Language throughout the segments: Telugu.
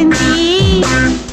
indeed.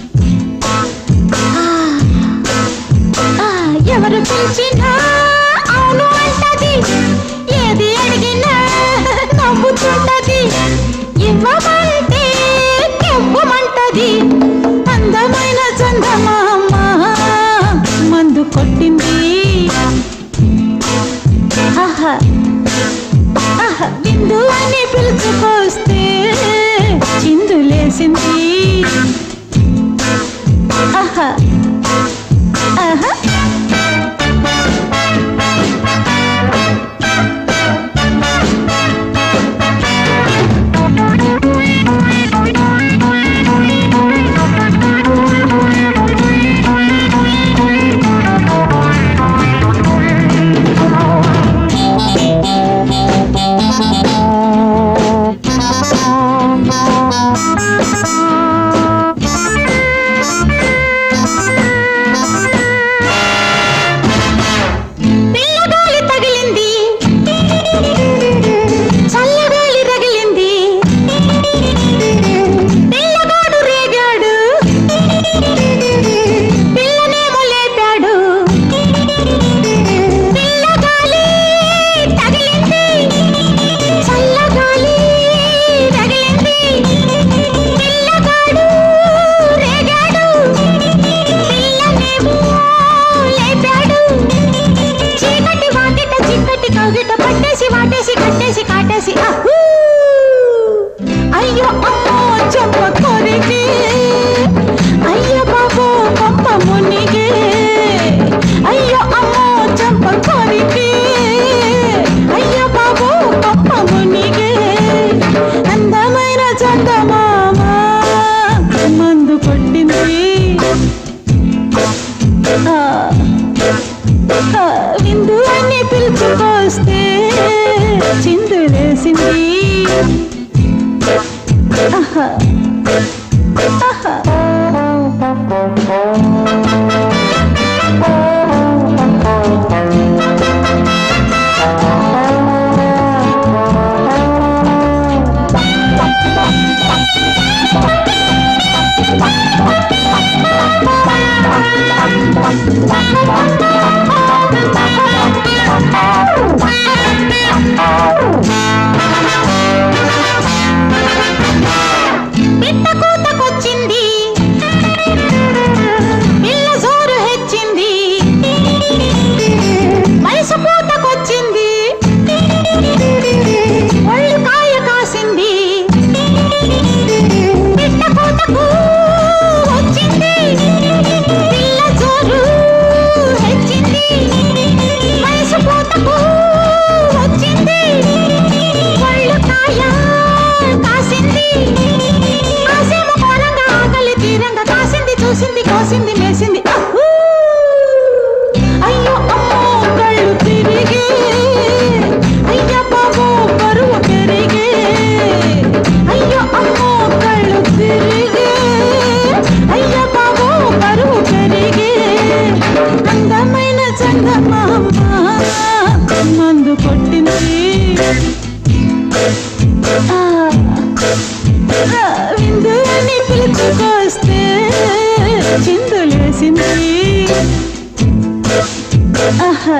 పగిట పట్టేసి వాటేసి కట్టేసి కాటేసి. అయ్యో! Thank you. şimdi, şimdi. చూస్తే చిందులేసింది. ఆహా.